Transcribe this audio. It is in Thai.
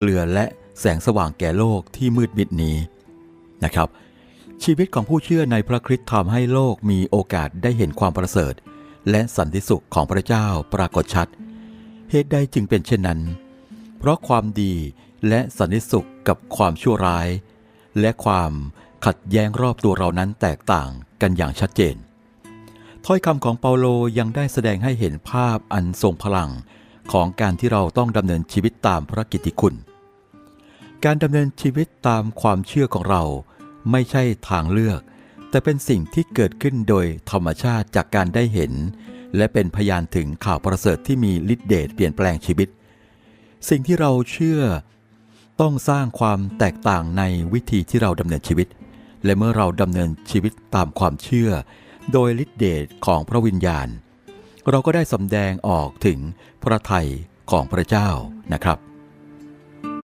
เกลือและแสงสว่างแก่โลกที่มืดมิดนี้นะครับ ชีวิตของผู้เชื่อในพระคริสต์ทำให้โลกมีโอกาสได้เห็นความประเสริฐ และสันติสุขของพระเจ้าปรากฏชัด เหตุใดจึงเป็นเช่นนั้น เพราะความดีและสันติสุขกับความชั่วร้าย และความขัดแย้งรอบตัวเรานั้นแตกต่างกันอย่างชัดเจน ถ้อยคำของเปาโลยังได้แสดงให้เห็นภาพอันทรงพลังของการที่เราต้องดำเนินชีวิตตามพระกิตติคุณ การดำเนินชีวิตตามความเชื่อของเรา ไม่ใช่ทางเลือก แต่เป็นสิ่งที่เกิดขึ้นโดยธรรมชาติจากการได้เห็น และเป็นพยานถึงข่าวประเสริฐที่มีฤทธิเดชเปลี่ยนแปลงชีวิต สิ่งที่เราเชื่อ ต้องสร้างความแตกต่างในวิธีที่เราดำเนินชีวิต และเมื่อเราดำเนินชีวิตตามความเชื่อ โดยฤทธิเดชของพระวิญญาณ เราก็ได้สำแดงออกถึงพระทัยของพระเจ้านะครับ